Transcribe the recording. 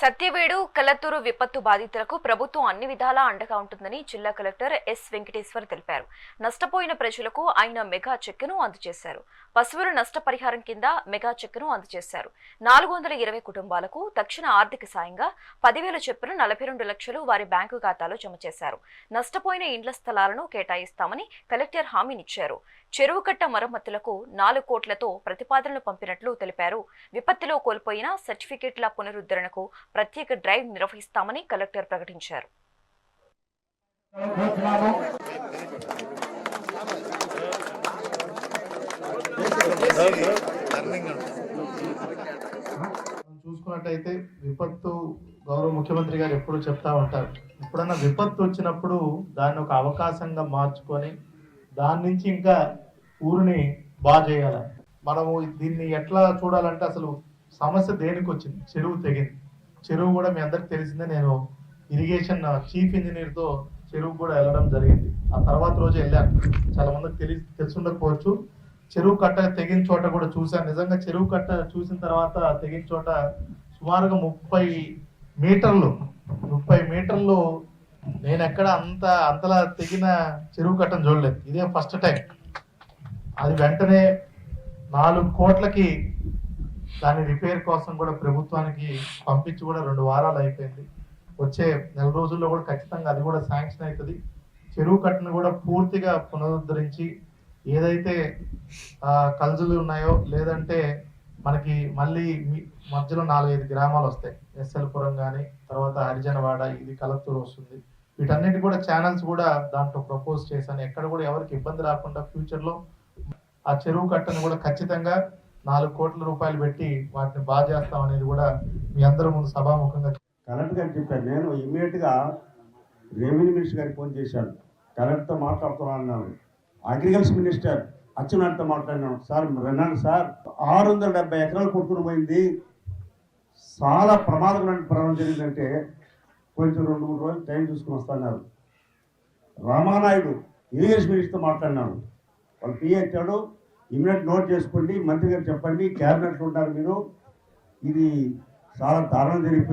సత్యవేడు కలత్తూరు విపత్తు బాధితులకు ప్రభుత్వం అన్ని విధాలా అండగా ఉంటుందని జిల్లా కలెక్టర్ ఎస్ వెంకటేశ్వర్ తెలిపారు. నష్టపోయిన ప్రజలకు ఆయన మెగా చెక్కును అందజేశారు. పశువుల నష్టపరిహారం కింద మెగా చెక్కును అందజేశారు. నాలుగు వందల ఇరవై కుటుంబాలకు తక్షణ ఆర్థిక సాయంగా పదివేల చొప్పున నలభై రెండు లక్షలు వారి బ్యాంకు ఖాతాలో జమ చేశారు. నష్టపోయిన ఇండ్ల స్థలాలను కేటాయిస్తామని కలెక్టర్ హామీనిచ్చారు. చెరువు కట్ట మరమ్మతులకు నాలుగు కోట్లతో ప్రతిపాదనలు పంపినట్లు తెలిపారు. విపత్తులో కోల్పోయిన సర్టిఫికెట్ల పునరుద్ధరణకు ప్రత్యేక డ్రైవ్ నిర్వహిస్తామని కలెక్టర్ ప్రకటించారు. మనం చూసుకున్నట్టయితే విపత్తు గౌరవ ముఖ్యమంత్రి గారు ఎప్పుడు చెప్తా ఉంటారు. ఎప్పుడన్నా విపత్తు వచ్చినప్పుడు దాన్ని ఒక అవకాశంగా మార్చుకొని దాని నుంచి ఇంకా ఊరిని బాగా చేయాలి? మనము దీన్ని ఎట్లా చూడాలంటే అసలు సమస్య దేనికి వచ్చింది చెరువు తెగింది. చెరువు కూడా మీ అందరికి తెలిసిందే నేను ఇరిగేషన్ చీఫ్ ఇంజనీర్తో చెరువు కూడా వెళ్ళడం జరిగింది. ఆ తర్వాత రోజు వెళ్ళాను. చాలా మందికి తెలిసి తెలుసుండకపోవచ్చు. చెరువు కట్ట తెగిన చోట కూడా చూశాను. నిజంగా చెరువు కట్ట చూసిన తర్వాత తెగిన చోట సుమారుగా ముప్పై మీటర్లు ముప్పై మీటర్లు నేను ఎక్కడ అంత అంతలా తెగిన చెరువు కట్టను చూడలేదు. ఇదే ఫస్ట్ టైం అది వెంటనే నాలుగు కోట్లకి దాని రిపేర్ కోసం కూడా ప్రభుత్వానికి పంపించి కూడా రెండు వారాలు అయిపోయింది. వచ్చే నెల రోజుల్లో కూడా ఖచ్చితంగా అది కూడా శాంక్షన్ అవుతుంది. చెరువు కట్టను కూడా పూర్తిగా పునరుద్ధరించి ఏదైతే ఆ, కల్జులు ఉన్నాయో లేదంటే మనకి మళ్ళీ మీ- మధ్యలో నాలుగైదు గ్రామాలు వస్తాయి. ఎస్ఎల్పురం కానీ తర్వాత హరిజనవాడ ఇది కలత్తూరు వస్తుంది. వీటన్నిటి కూడా ఛానల్స్ కూడా దాంట్లో ప్రపోజ్ చేశాను. ఎక్కడ కూడా ఎవరికి ఇబ్బంది రాకుండా ఫ్యూచర్లో ఆ చెరువు కట్టను కూడా ఖచ్చితంగా నాలుగు కోట్ల రూపాయలు పెట్టి వాటిని బాగా చేస్తాం అనేది కూడా మీ అందరి ముందు సభాముఖంగా కలెక్టర్ గారు చెప్పాను నేను ఇమ్మీడియట్గా రెవెన్యూ మినిస్టర్ గారికి ఫోన్ చేశాను. కలెక్టర్తో మాట్లాడుతున్నాను అన్నాను. అగ్రికల్చర్ మినిస్టర్ అచ్చెన్నాయుడుతో మాట్లాడినాను. సార్ విన్నాను సార్. ఆరు వందల డెబ్బై ఎకరాలు కొట్టుకుని పోయింది. చాలా ప్రమాదకరమైన ప్రారంభం జరిగిందంటే కొంచెం రెండు మూడు రోజులు టైం చూసుకుని వస్తున్నారు రామానాయుడు ఇరిగేషన్ మినిస్టర్తో మాట్లాడినాను వాళ్ళు పిఏ ఇమ్మీడియట్ నోట్ చేసుకోండి మంత్రి గారు చెప్పండి క్యాబినెట్లో ఉంటారు మీరు. ఇది చాలా దారుణం జరిగిపోయింది.